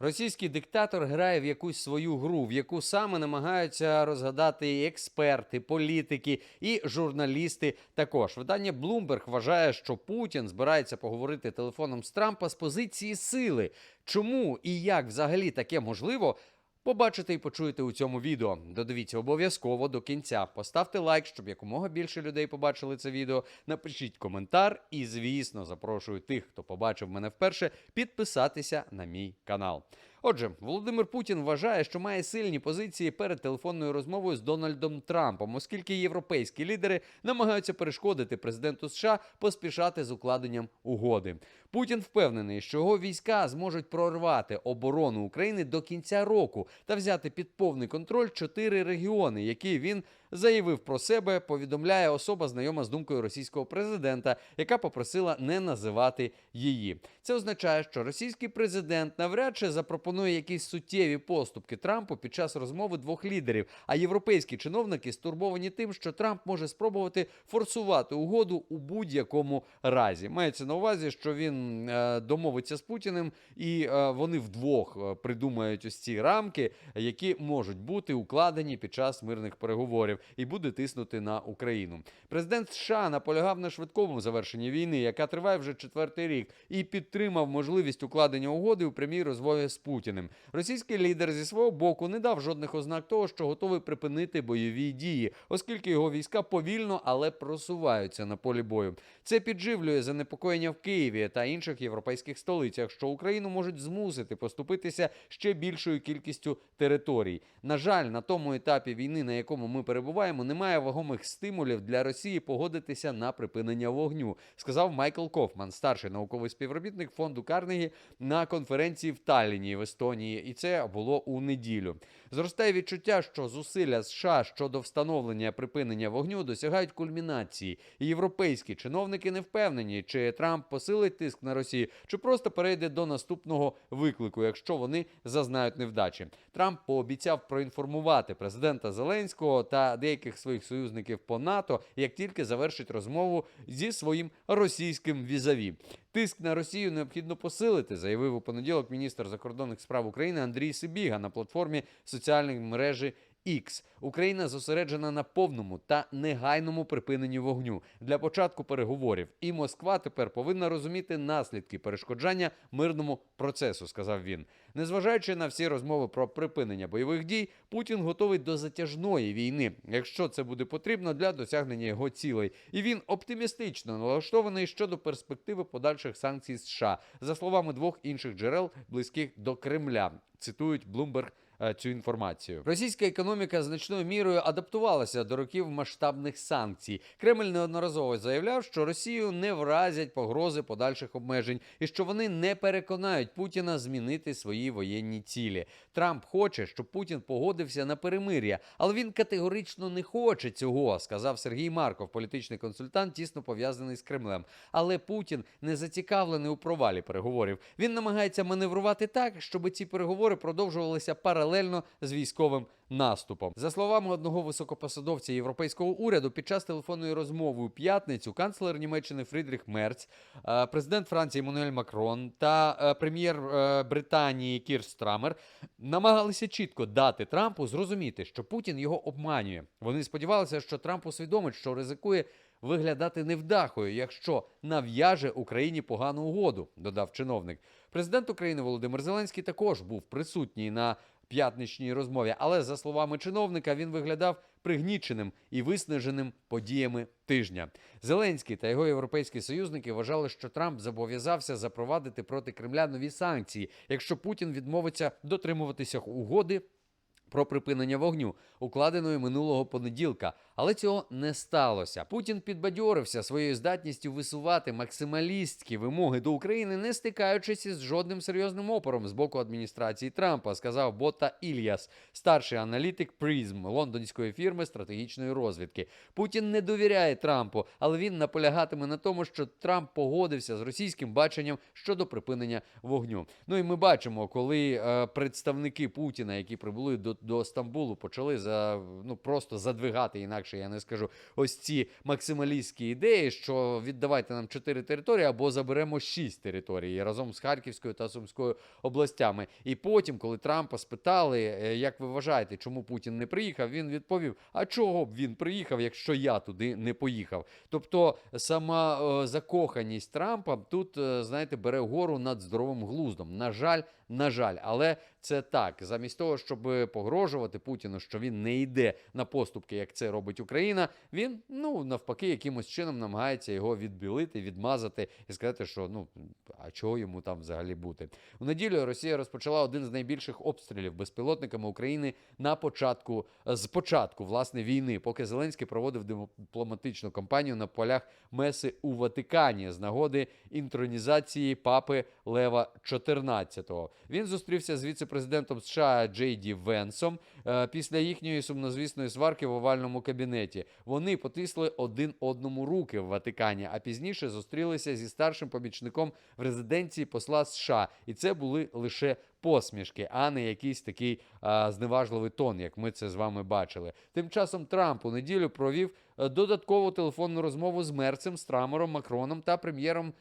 Російський диктатор грає в якусь свою гру, в яку саме намагаються розгадати і експерти, політики і журналісти. Також видання Bloomberg вважає, що Путін збирається поговорити телефоном з Трампа з позиції сили. Чому і як взагалі таке можливо? Побачите і почуєте у цьому відео. Додивіться обов'язково до кінця. Поставте лайк, щоб якомога більше людей побачили це відео. Напишіть коментар і, звісно, запрошую тих, хто побачив мене вперше, підписатися на мій канал. Отже, Володимир Путін вважає, що має сильні позиції перед телефонною розмовою з Дональдом Трампом, оскільки європейські лідери намагаються перешкодити президенту США поспішати з укладенням угоди. Путін впевнений, що його війська зможуть прорвати оборону України до кінця року та взяти під повний контроль чотири регіони, які він заявив про себе. Повідомляє особа, знайома з думкою російського президента, яка попросила не називати її. Це означає, що російський президент навряд чи запропонує якісь суттєві поступки Трампу під час розмови двох лідерів. А європейські чиновники стурбовані тим, що Трамп може спробувати форсувати угоду у будь-якому разі. Мається на увазі, що він е, домовиться з Путіним, і е, вони вдвох е, придумають ось ці рамки, які можуть бути укладені під час мирних переговорів, і буде тиснути на Україну. Президент США наполягав на швидкому завершенні війни, яка триває вже четвертий рік, і підтримав можливість укладення угоди у прямій розмові з Путіним. Російський лідер зі свого боку не дав жодних ознак того, що готовий припинити бойові дії, оскільки його війська повільно, але просуваються на полі бою. Це підживлює занепокоєння в Києві та інших європейських столицях, що Україну можуть змусити поступитися ще більшою кількістю територій. На жаль, на тому етапі війни, на якому ми перебуваємо, немає вагомих стимулів для Росії погодитися на припинення вогню, сказав Майкл Кофман, старший науковий співробітник фонду Карнегі на конференції в Талліні в Естонії, і це було у неділю. Зростає відчуття, що зусилля США щодо встановлення припинення вогню досягають кульмінації. І європейські чиновники не впевнені, чи Трамп посилить тиск на Росію, чи просто перейде до наступного виклику, якщо вони зазнають невдачі. Трамп пообіцяв проінформувати президента Зеленського та деяких своїх союзників по НАТО, як тільки завершить розмову зі своїм російським візаві. Тиск на Росію необхідно посилити, заявив у понеділок міністр закордонних справ України Андрій Сибіга на платформі соціальної мережі X. Україна зосереджена на повному та негайному припиненні вогню для початку переговорів. І Москва тепер повинна розуміти наслідки перешкоджання мирному процесу, сказав він. Незважаючи на всі розмови про припинення бойових дій, Путін готовий до затяжної війни, якщо це буде потрібно для досягнення його цілей. І він оптимістично налаштований щодо перспективи подальших санкцій США, за словами двох інших джерел, близьких до Кремля. Цитують Bloomberg цю інформацію. Російська економіка значною мірою адаптувалася до років масштабних санкцій. Кремль неодноразово заявляв, що Росію не вразять погрози подальших обмежень і що вони не переконають Путіна змінити свої воєнні цілі. Трамп хоче, щоб Путін погодився на перемир'я, але він категорично не хоче цього, сказав Сергій Марков, політичний консультант, тісно пов'язаний з Кремлем. Але Путін не зацікавлений у провалі переговорів. Він намагається маневрувати так, щоб ці переговори продовжувалися паралельно з військовим наступом. За словами одного високопосадовця європейського уряду, під час телефонної розмови у п'ятницю канцлер Німеччини Фрідріх Мерц, е, президент Франції Еммануель Макрон та е, прем'єр е, Британії Кір Страмер намагалися чітко дати Трампу зрозуміти, що Путін його обманює. Вони сподівалися, що Трамп усвідомить, що ризикує виглядати невдахою, якщо нав'яже Україні погану угоду, додав чиновник. Президент України Володимир Зеленський також був присутній на п'ятничній розмові, але за словами чиновника, він виглядав пригніченим і виснаженим подіями тижня. Зеленський та його європейські союзники вважали, що Трамп зобов'язався запровадити проти Кремля нові санкції, якщо Путін відмовиться дотримуватися угоди. Про припинення вогню, укладеної минулого понеділка, але цього не сталося. Путін підбадьорився своєю здатністю висувати максималістські вимоги до України, не стикаючись із жодним серйозним опором з боку адміністрації Трампа, сказав Бота Ільяс, старший аналітик Призм лондонської фірми стратегічної розвідки. Путін не довіряє Трампу, але він наполягатиме на тому, що Трамп погодився з російським баченням щодо припинення вогню. Ну і ми бачимо, коли е, представники Путіна, які прибули до, до Стамбулу, почали за ну просто задвигати інакше інакше я не скажу. Ось ці максималістські ідеї, що віддавайте нам чотири території або заберемо шість територій разом з Харківською та Сумською областями. І потім, коли Трампа спитали, е, як ви вважаєте, чому Путін не приїхав, він відповів: А чого б він приїхав, якщо я туди не поїхав? Тобто сама е, закоханість Трампа тут, е, знаєте, бере гору над здоровим глуздом. На жаль, на жаль, але це так. Замість того, щоб погрожувати Путіну, що він не йде на поступки, як це робить Україна, він ну навпаки якимось чином намагається його відбілити, відмазати і сказати, що ну а чого йому там взагалі бути. У неділю Росія розпочала один з найбільших обстрілів безпілотниками України на початку з початку власне війни, поки Зеленський проводив дипломатичну кампанію на полях Меси у Ватикані з нагоди інтронізації папи Лева XIV. Він зустрівся з віце-президентом США Джей Ді Венсом е, після їхньої сумнозвісної сварки в овальному кабінеті. Вони потисли один одному руки в Ватикані, а пізніше зустрілися зі старшим помічником в резиденції посла США, і це були лише посмішки, а не якийсь такий а, зневажливий тон, як ми це з вами бачили. Тим часом Трамп у неділю провів е, додаткову телефонну розмову з мерцем Страмером Макроном та прем'єром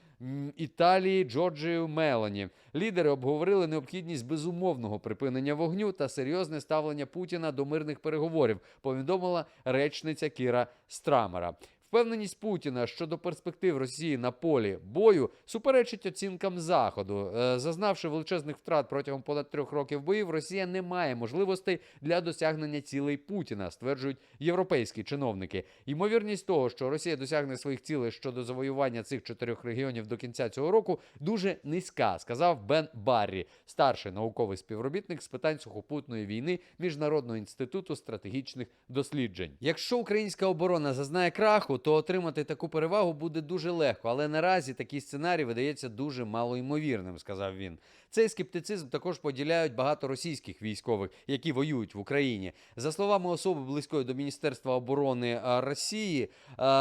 Італії Джорджією Мелані. Лідери обговорили необхідність безумовного припинення вогню та серйозне ставлення Путіна до мирних переговорів. Повідомила речниця Кіра Страмера. Впевненість Путіна щодо перспектив Росії на полі бою суперечить оцінкам Заходу. Е, Зазнавши величезних втрат протягом понад трьох років боїв, Росія не має можливостей для досягнення цілей Путіна, стверджують європейські чиновники. Ймовірність того, що Росія досягне своїх цілей щодо завоювання цих чотирьох регіонів до кінця цього року, дуже низька, сказав Бен Баррі, старший науковий співробітник з питань сухопутної війни Міжнародного інституту стратегічних досліджень. Якщо українська оборона зазнає краху, то отримати таку перевагу буде дуже легко, але наразі такий сценарій видається дуже малоймовірним, сказав він. Цей скептицизм також поділяють багато російських військових, які воюють в Україні. За словами особи близької до Міністерства оборони Росії,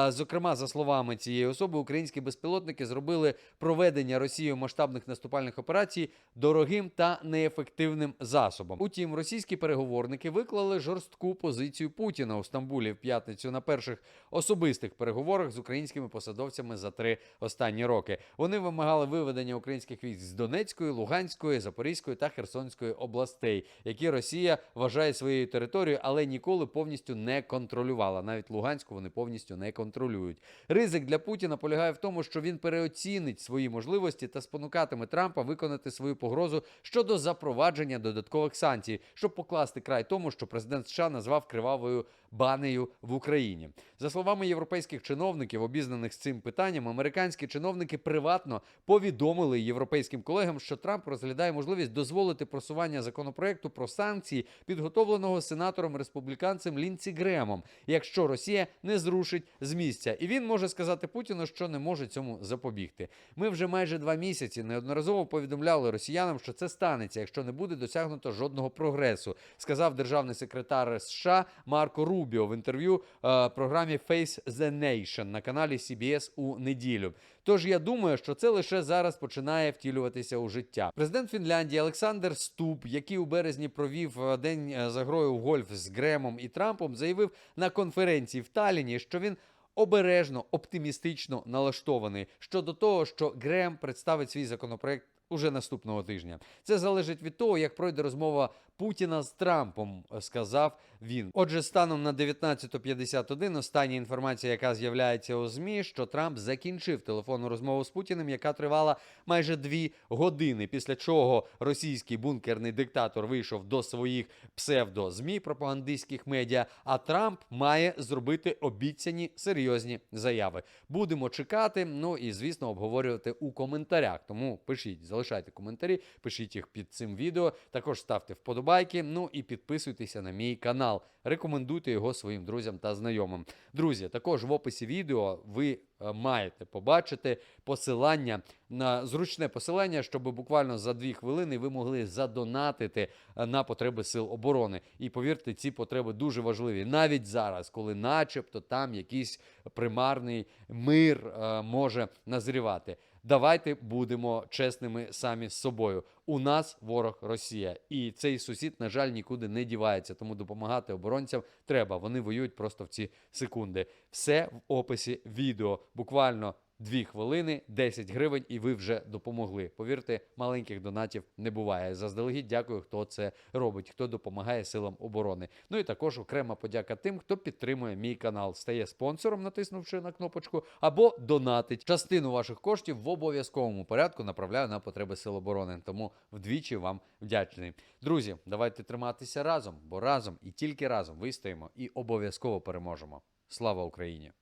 зокрема за словами цієї особи, українські безпілотники зробили проведення Росією масштабних наступальних операцій дорогим та неефективним засобом. Утім, російські переговорники виклали жорстку позицію Путіна у Стамбулі в п'ятницю на перших особистих переговорах з українськими посадовцями за три останні роки. Вони вимагали виведення українських військ з Донецької, Луганської, Запорізької та Херсонської областей, які Росія вважає своєю територією, але ніколи повністю не контролювала. Навіть Луганську вони повністю не контролюють. Ризик для Путіна полягає в тому, що він переоцінить свої можливості та спонукатиме Трампа виконати свою погрозу щодо запровадження додаткових санкцій, щоб покласти край тому, що президент США назвав кривавою банею в Україні. За словами європейських чиновників, обізнаних з цим питанням, американські чиновники приватно повідомили європейським колегам, що Трамп розглядає можливість дозволити просування законопроекту про санкції, підготовленого сенатором республіканцем Лінці Гремом, якщо Росія не зрушить з місця, і він може сказати Путіну, що не може цьому запобігти. Ми вже майже два місяці неодноразово повідомляли росіянам, що це станеться, якщо не буде досягнуто жодного прогресу, сказав державний секретар США Марко Рубіо в інтерв'ю е, програмі Face the Nation на каналі CBS у неділю. Тож я думаю, що це лише зараз починає втілюватися у життя. Президент Фінляндії Олександр Ступ, який у березні провів е, день е, за грою в гольф з Гремом і Трампом, заявив на конференції в Таліні, що він. Обережно, оптимістично налаштований щодо того, що Грем представить свій законопроект уже наступного тижня. Це залежить від того, як пройде розмова Путіна з Трампом, сказав він. Отже, станом на 19.51 остання інформація, яка з'являється у змі, що Трамп закінчив телефонну розмову з Путіним, яка тривала майже дві години. Після чого російський бункерний диктатор вийшов до своїх псевдо-змі пропагандистських медіа. А Трамп має зробити обіцяні серйозні заяви. Будемо чекати. Ну і звісно, обговорювати у коментарях. Тому пишіть, залишайте коментарі, пишіть їх під цим відео. Також ставте вподобайки. Ну і підписуйтеся на мій канал. Рекомендуйте його своїм друзям та знайомим. Друзі, також в описі відео ви е, маєте побачити посилання на зручне посилання, щоб буквально за дві хвилини ви могли задонатити е, на потреби сил оборони. І повірте, ці потреби дуже важливі навіть зараз, коли, начебто, там якийсь примарний мир е, може назрівати. Давайте будемо чесними самі з собою. У нас ворог Росія, і цей сусід, на жаль, нікуди не дівається. Тому допомагати оборонцям треба. Вони воюють просто в ці секунди. Все в описі відео. Буквально дві хвилини, 10 гривень, і ви вже допомогли. Повірте, маленьких донатів не буває. Заздалегідь дякую, хто це робить, хто допомагає силам оборони. Ну і також окрема подяка тим, хто підтримує мій канал, стає спонсором, натиснувши на кнопочку, або донатить. Частину ваших коштів в обов'язковому порядку направляю на потреби сил оборони. Тому вдвічі вам вдячний. Друзі, давайте триматися разом, бо разом і тільки разом вистоїмо і обов'язково переможемо. Слава Україні!